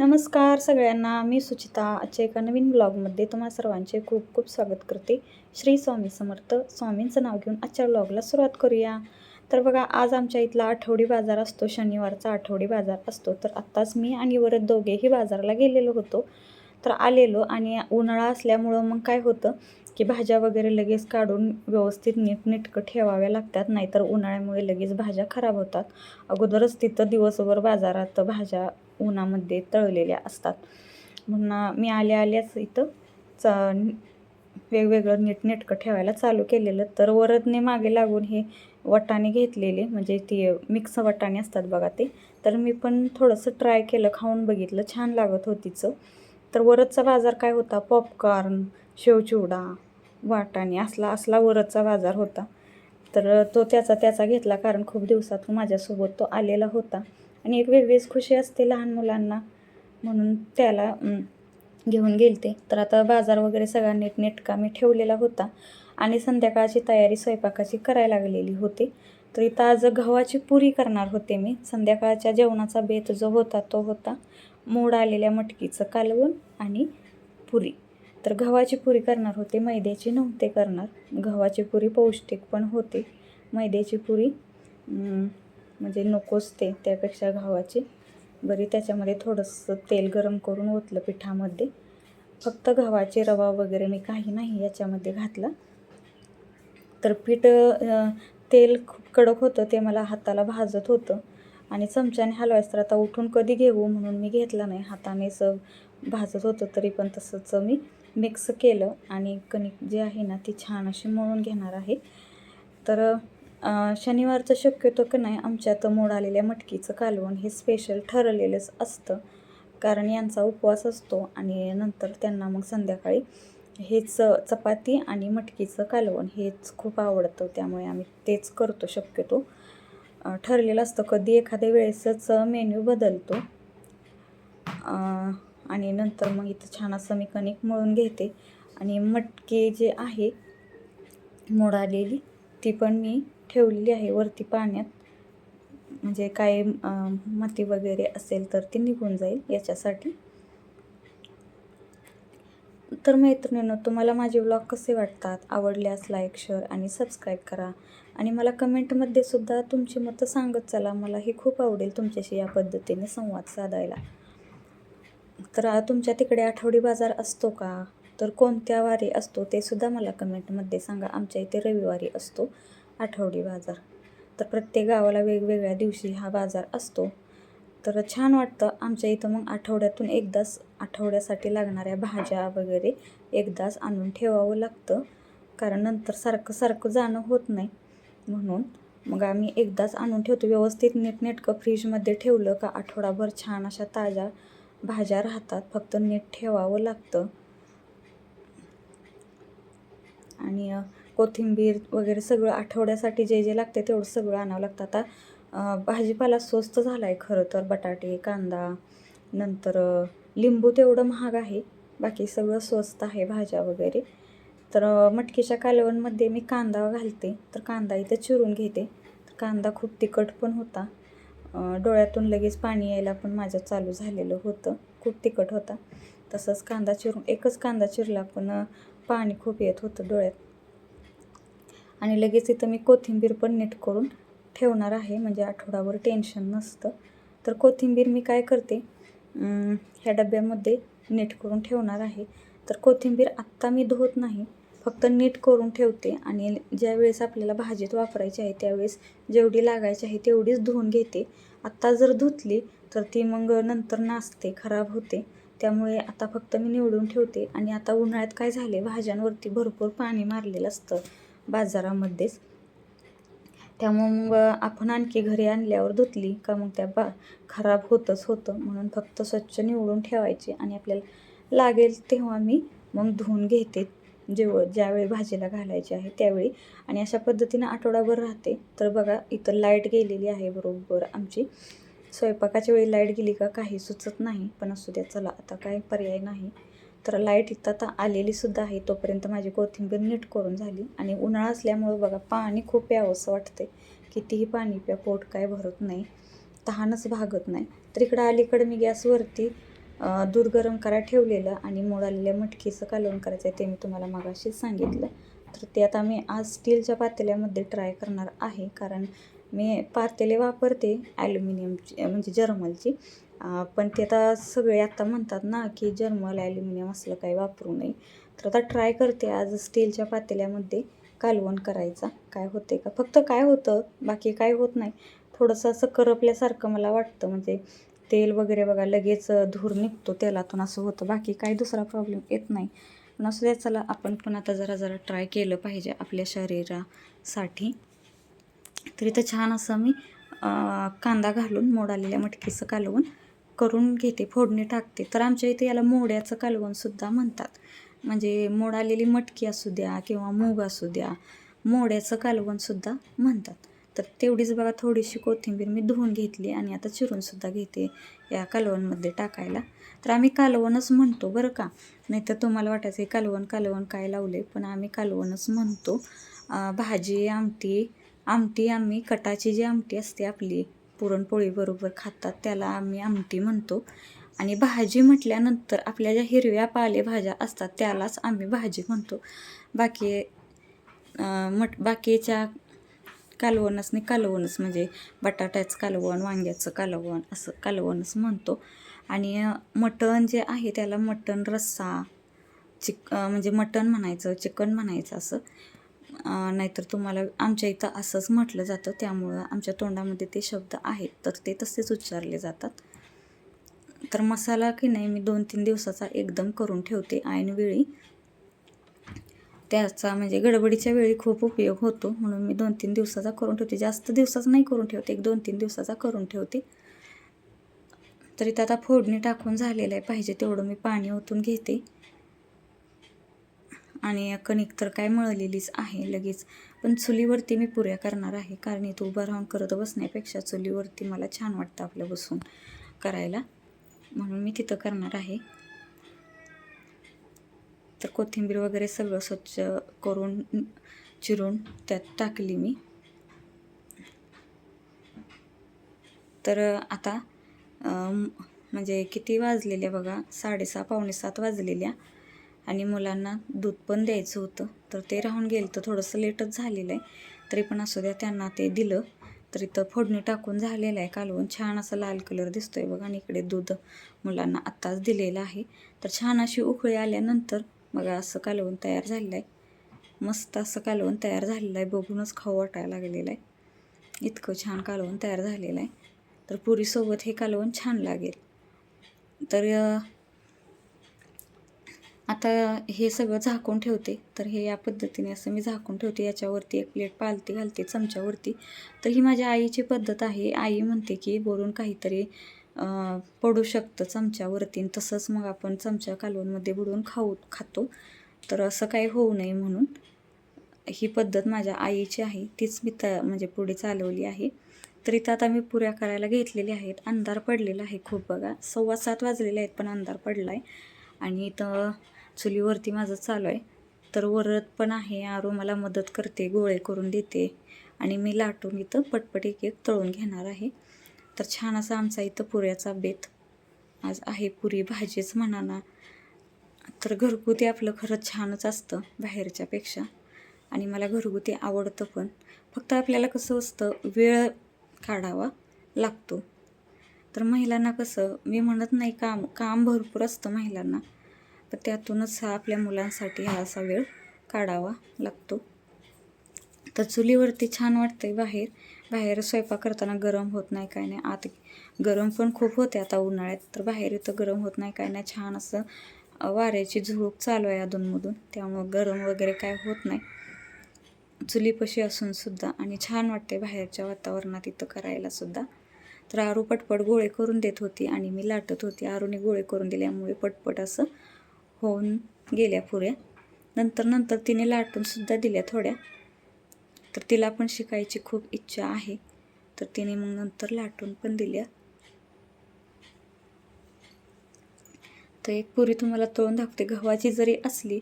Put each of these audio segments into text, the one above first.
नमस्कार सगळ्यांना मी सुचिता आजच्या एका नवीन ब्लॉगमध्ये तुम्हा सर्वांचे खूप खूप स्वागत करते. श्री स्वामी समर्थ स्वामींचं नाव घेऊन आजच्या ब्लॉगला सुरुवात करूया. तर बघा आज आमच्या इथला आठवडी बाजार असतो शनिवारचा आठवडी बाजार असतो. तर आत्ताच मी आणि वरद दोघेही बाजारला गेलेलो होतो. तर आलेलो आणि उन्हाळा असल्यामुळं मग काय होतं? की भाज्या वगैरे लगेच काढून व्यवस्थित नीटनेटकं ठेवाव्या लागतात नाहीतर उन्हाळ्यामुळे लगेच भाज्या खराब होतात. अगोदरच तिथं दिवसभर बाजारात भाज्या उन्हामध्ये तळलेल्या असतात. म्हणून मी आल्या आल्याच इथं च वेगवेगळं नीटनेटकं ठेवायला चालू केलेलं. तर वरदने मागे लागून हे वटाणे घेतलेले म्हणजे ती मिक्स वटाणे असतात बघा ते. तर मी पण थोडंसं ट्राय केलं खाऊन बघितलं छान लागत होतीचं. तर वरदचा बाजार काय होता? पॉपकॉर्न शेवचिवडा वाटाणे असला असला वरदचा बाजार होता. तर तो त्याचा त्याचा घेतला कारण खूप दिवसातून माझ्यासोबत तो आलेला होता. आणि एक वेगळीच खुशी असते लहान मुलांना म्हणून त्याला घेऊन गेलते. तर आता बाजार वगैरे सगळा नीटनेटका मी ठेवलेला होता. आणि संध्याकाळची तयारी स्वयंपाकाची करायला लागलेली होती. तर इथं आज गव्हाची पुरी करणार होते मी. संध्याकाळच्या जेवणाचा बेत जो होता तो होता. मोड आलेल्या मटकीचं कालवण आणि पुरी. तर गव्हाची पुरी करणार होते मैद्याची नव्हते करणार. गव्हाची पुरी पौष्टिक पण होते. मैद्याची पुरी म्हणजे नकोच ते त्यापेक्षा गव्हाची. बरी त्याच्यामध्ये थोडंसं तेल गरम करून ओतलं पिठामध्ये. फक्त गव्हाचे रवा वगैरे मी काही नाही याच्यामध्ये घातला. तर पीठ तेल खूप कडक होतं ते मला हाताला भाजत होतं. आणि चमच्याने हलवायचं तर आता उठून कधी घेऊ म्हणून मी घेतला नाही. हातानेच भाजत होतं तरी पण तसंच मी मिक्स केलं आणि कणिक जी आहे ना ती छान अशी मळून घेणार आहे. तर शनिवारचं शक्यतो का नाही आमच्यात मोड आलेल्या मटकीचं कालवण हे स्पेशल ठरलेलंच असतं. कारण यांचा उपवास असतो आणि नंतर त्यांना मग संध्याकाळी हेच चपाती आणि मटकीचं कालवण हेच खूप आवडतं. त्यामुळे आम्ही तेच करतो शक्यतो. ठरलेलं असतं. कधी एखाद्या वेळेसच मेन्यू बदलतो. आणि नंतर मग इथं छान असं मी कणिक मळून घेते. आणि मटकी जे आहे मोड आलेली ती पण मी ठेवलेली आहे वरती पाण्यात. म्हणजे काय माती वगैरे असेल तर ती निघून जाईल याच्यासाठी. तर मैत्रिणींनो तुम्हाला माझे व्लॉग कसे वाटतात? आवडल्यास लाईक शेअर आणि सबस्क्राईब करा. आणि मला कमेंटमध्ये सुद्धा तुमची मतं सांगत चला. मला हे खूप आवडेल तुमच्याशी या पद्धतीने संवाद साधायला. तर तुमच्या तिकडे आठवडी बाजार असतो का? तर कोणत्या वारी असतो ते सुद्धा मला कमेंटमध्ये सांगा. आमच्या इथे रविवारी असतो आठवडी बाजार. तर प्रत्येक गावाला वेगवेगळ्या दिवशी हा बाजार असतो. तर छान वाटतं आमच्या इथं मग आठवड्यातून एकदाच आठवड्यासाठी लागणाऱ्या भाज्या वगैरे एकदाच आणून ठेवावं लागतं. कारण नंतर सारखं सारखं जाणं होत नाही. म्हणून मग आम्ही एकदाच आणून ठेवतो. व्यवस्थित नीटनेटकं फ्रीजमध्ये ठेवलं का आठवडाभर छान अशा ताज्या भाज्या राहतात. फक्त नीट ठेवावं लागतं. आणि कोथिंबीर वगैरे सगळं आठवड्यासाठी जे जे लागते तेवढं सगळं आणावं लागतं. आता भाजीपाला स्वस्त झाला आहे खरं तर बटाटे कांदा नंतर लिंबू तेवढं महाग आहे. बाकी सगळं स्वस्त आहे भाज्या वगैरे. तर मटकीच्या कालवणमध्ये मी कांदा घालते. तर कांदा इथं चिरून घेते. तर कांदा खूप तिखट पण होता. डोळ्यातून लगेच पाणी यायला पण माझ्या चालू झालेलं होतं. खूप तिखट होता. तसंच कांदा चिरून एकच कांदा चिरला पण पाणी खूप येत होतं डोळ्यात. आणि लगेच इथं मी कोथिंबीर पण नीट करून ठेवणार आहे म्हणजे आठवडाभर टेन्शन नसतं. तर कोथिंबीर मी काय करते ह्या डब्यामध्ये नीट करून ठेवणार आहे. तर कोथिंबीर आत्ता मी धुवत नाही फक्त नीट करून ठेवते आणि ज्यावेळेस आपल्याला भाजीत वापरायची आहे त्यावेळेस जेवढी लागायची आहे तेवढीच धुवून घेते. आत्ता जर धुतली तर ती मग नंतर नासते खराब होते. त्यामुळे आता फक्त मी निवडून ठेवते आणि आता उन्हाळ्यात काय झाले भाज्यांवरती भरपूर पाणी मारलेलं असतं बाजारामध्येच. त्यामुळं मग आपण आणखी घरी आणल्यावर धुतली का मग त्या बा खराब होतच होतं. म्हणून फक्त स्वच्छ निवडून ठेवायची आणि आपल्याला लागेल तेव्हा मी मग धुवून घेते. जेव ज्यावेळी भाजीला घालायची आहे त्यावेळी. आणि अशा पद्धतीनं आठवडाभर राहते. तर बघा इथं लाइट गेलेली आहे बरोबर. आमची स्वयंपाकाच्या वेळी लाइट गेली का काही सुचत नाही. पण असू द्या चला आता काय पर्याय नाही. तर लाइट इथं आता आलेली सुद्धा आहे. तोपर्यंत माझी कोथिंबीर नीट करून झाली. आणि उन्हाळा असल्यामुळं बघा पाणी खूप प्यावंसं वाटते कितीही पाणी प्या पोट काय भरत नाही. तहानच भागत नाही. तर इकडं अलीकडं मी गॅसवरती दूध गरम करायला ठेवलेलं आणि मोड आलेल्या मटकीचं कालवण करायचं आहे ते मी तुम्हाला मागाशीच सांगितलं तर ते आता मी आज स्टीलच्या पातेल्यामध्ये ट्राय करणार आहे. कारण मी पातेले वापरते ॲल्युमिनियमची म्हणजे जर्मलची. पण ते आता सगळे आता म्हणतात ना की जर्मल ॲल्युमिनियम असलं काही वापरू नये. तर आता ट्राय करते आज स्टीलच्या पातेल्यामध्ये कालवण करायचा. काय होते का? फक्त काय होतं बाकी काय होत नाही. थोडंसं असं करपल्यासारखं मला वाटतं. म्हणजे तेल वगैरे बघा लगेच धूर निघतो तेलातून असं होतं. बाकी काही दुसरा प्रॉब्लेम येत नाही. पण असं द्या चला आपण पण आता जरा जरा ट्राय केलं पाहिजे आपल्या शरीरासाठी. तर इथं छान असं मी कांदा घालून मोड आलेल्या मटकीचं कालवण करून घेते फोडणी टाकते. तर आमच्या इथे याला मोड्याचं कालवणसुद्धा म्हणतात. म्हणजे मोड आलेली मटकी असू द्या किंवा मूग असू द्या मोड्याचं कालवणसुद्धा म्हणतात. तर तेवढीच बघा थोडीशी कोथिंबीर मी धुवून घेतली आणि आता चिरूनसुद्धा घेते या कालवणमध्ये टाकायला. तर आम्ही कालवणच म्हणतो बरं का. नाहीतर तुम्हाला वाटायचं कालवण कालवण काय लावले पण आम्ही कालवणच म्हणतो. भाजी आमटी आमटी आम्ही कटाची जी आमटी असते आपली पुरणपोळीबरोबर खातात त्याला आम्ही आमटी म्हणतो. आणि भाजी म्हटल्यानंतर आपल्या ज्या हिरव्या पालेभाज्या असतात त्यालाच आम्ही भाजी म्हणतो. बाकी मट बाकीच्या कालवणच नाही कालवणच म्हणजे बटाट्याचं कालवण वांग्याचं कालवण असं कालवणच म्हणतो. आणि मटण जे आहे त्याला मटण रस्सा चिक म्हणजे मटण म्हणायचं चिकन म्हणायचं असं. नाहीतर तुम्हाला आमच्या इथं असंच म्हटलं जातं. त्यामुळं आमच्या तोंडामध्ये ते शब्द आहेत तर ते तसेच उच्चारले जातात. तर मसाला की नाही मी दोन तीन दिवसाचा एकदम करून ठेवते ऐनवेळी त्याचा म्हणजे गडबडीच्या वेळी खूप उपयोग होतो म्हणून मी दोन तीन दिवसाचा करून ठेवते. जास्त दिवसाचा नाही करून ठेवते एक दोन तीन दिवसाचा करून ठेवते. तर इथं आता फोडणी टाकून झालेलं आहे पाहिजे तेवढं मी पाणी ओतून घेते. आणि कणिक तर काय मळलेलीच आहे लगेच. पण चुलीवरती मी पुऱ्या करणार आहे कारण इथं उभं राहून करत बसण्यापेक्षा चुलीवरती मला छान वाटतं आपलं बसून करायला. म्हणून मी तिथं करणार आहे. तर कोथिंबीर वगैरे सगळं स्वच्छ करून चिरून त्यात टाकली मी. तर आता म्हणजे किती वाजलेल्या बघा? साडेसहा पावणे सात वाजलेल्या. आणि मुलांना दूध पण द्यायचं होतं. तर ते राहून गेलं तर थोडंसं लेटच झालेलं आहे. तरी पण असू द्या त्यांना ते दिलं. तर इथं फोडणी टाकून झालेलं आहे कालवून. छान असं लाल कलर दिसतोय बघा. आणि इकडे दूध मुलांना आत्ताच दिलेलं आहे. तर छान अशी उकळी आल्यानंतर बघा असं कालवून तयार झालेलं आहे. मस्त असं कालवून तयार झालेलं आहे. बघूनच खाऊ वाटायला लागलेलं आहे. इतकं छान कालवून तयार झालेलं आहे. तर पुरीसोबत हे कालवण छान लागेल. तर आता हे सगळं झाकून ठेवते. तर हे या पद्धतीने असं मी झाकून ठेवते. याच्यावरती एक प्लेट पालती घालते चमच्यावरती. तर ही माझ्या आईची पद्धत आहे. आई म्हणते की बोलून काहीतरी पडू शकतं चमच्यावरती तसंच मग आपण चमच्या कालवणमध्ये बुडवून खाऊ खातो. तर असं काही होऊ नये म्हणून ही पद्धत माझ्या आईची आहे. तीच मी त म्हणजे पुढे चालवली आहे. तर इथं आता मी पुऱ्या करायला घेतलेल्या आहेत. अंधार पडलेला आहे खूप बघा. सव्वा सात वाजलेले आहेत पण अंधार पडला आहे आणि इथं चुलीवरती माझं चालू आहे. तर वरत पण आहे. आरू मला मदत करते गोळे करून देते आणि मी लाटून इथं पटपट एक एक तळून घेणार आहे. तर छान असा आमचा इथं पुऱ्याचा बेत. आज आहे पुरी भाजीच म्हणा ना तर घरगुती आपलं खरंच छानच असतं बाहेरच्यापेक्षा. आणि मला घरगुती आवडतं पण. फक्त आपल्याला कसं असतं वेळ काढावा लागतो. तर महिलांना कसं मी म्हणत नाही काम काम भरपूर असतं महिलांना. पण त्यातूनच हा आपल्या मुलांसाठी हा असा वेळ काढावा लागतो. तर चुलीवरती छान वाटते बाहेर. बाहेर स्वयंपाक करताना गरम होत नाही काय नाही. आत गरम पण खूप होते आता उन्हाळ्यात. तर बाहेर इथं गरम होत नाही काय नाही. छान असं वाऱ्याची झुळूक चालू आहे अधूनमधून त्यामुळं गरम वगैरे काय होत नाही. चुलीपशी असून सुद्धा आणि छान वाटते बाहेरच्या वातावरणात इथं करायला सुद्धा. तर आरू पटपट गोळे करून देत होती आणि मी लाटत होती. आरूने गोळे करून दिल्यामुळे पटपट असं होऊन गेल्या पुऱ्या नंतर नंतर तिने लाटूनसुद्धा दिल्या थोड्या. तर तिला पण शिकायची खूप इच्छा आहे. तर तिने मग नंतर लाटून पण दिल्या. तर एक पुरी तुम्हाला तळून दाखवते. गव्हाची जरी असली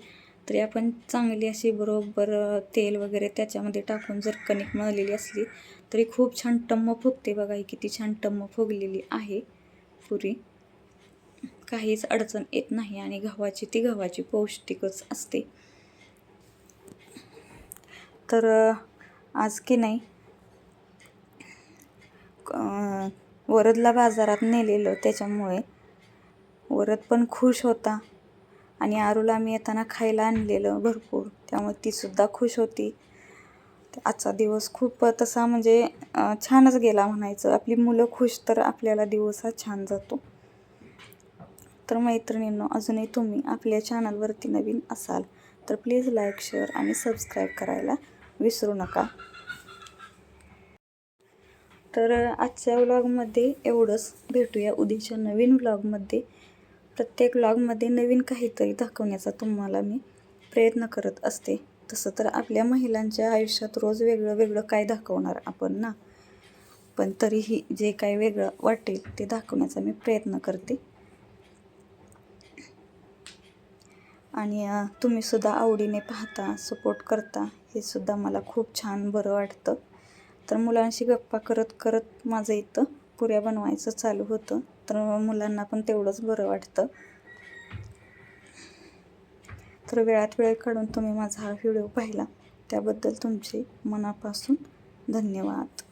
तरी आपण चांगली अशी बरोबर तेल वगैरे त्याच्यामध्ये टाकून जर कणिक मळलेली असली तरी खूप छान टम्म फुगते बघा. ही किती छान टम्म फुगलेली आहे पुरी. काहीच अडचण येत नाही आणि गव्हाची ती गव्हाची पौष्टिकच असते. तर आज की नाही वरदला बाजारात नेलेलं त्याच्यामुळे वरद पण खुश होता आणि आरूला आम्ही येताना खायला आणलेलं भरपूर. त्यामुळे तीसुद्धा खुश होती. आजचा दिवस खूप तसा म्हणजे छानच गेला म्हणायचं. आपली मुलं खुश तर आपल्याला दिवस हा छान जातो. तर मैत्रिणींनो अजूनही तुम्ही आपल्या चॅनलवरती नवीन असाल तर प्लीज लाईक शेअर आणि सबस्क्राईब करायला विसरू नका. तर आजच्या व्लॉगमध्ये एवढंच. भेटूया उद्याच्या नवीन व्लॉगमध्ये प्रत्येक व्लॉगमध्ये नवीन काहीतरी दाखवण्याचा तुम्हाला मी प्रयत्न करत असते. तसं तर आपल्या महिलांच्या आयुष्यात रोज वेगळं वेगळं काय दाखवणार आपण ना? पण तरीही जे काही वेगळं वाटेल ते दाखवण्याचा मी प्रयत्न करते. आणि तुम्हीसुद्धा तुम्ही सुद्धा आवडीने पाहता सपोर्ट करता हे सुद्धा मला खूप छान बरं वाटतं. तर मुलांशी गप्पा करत करत माझं इथं पुऱ्या बनवायचं चालू होतं. तर मुलांना पण तेवढंच बरं वाटतं. तर वेळात वेळ काढून तुम्ही माझा हा व्हिडिओ पाहिला. त्याबद्दल तुमचे मनापासून धन्यवाद.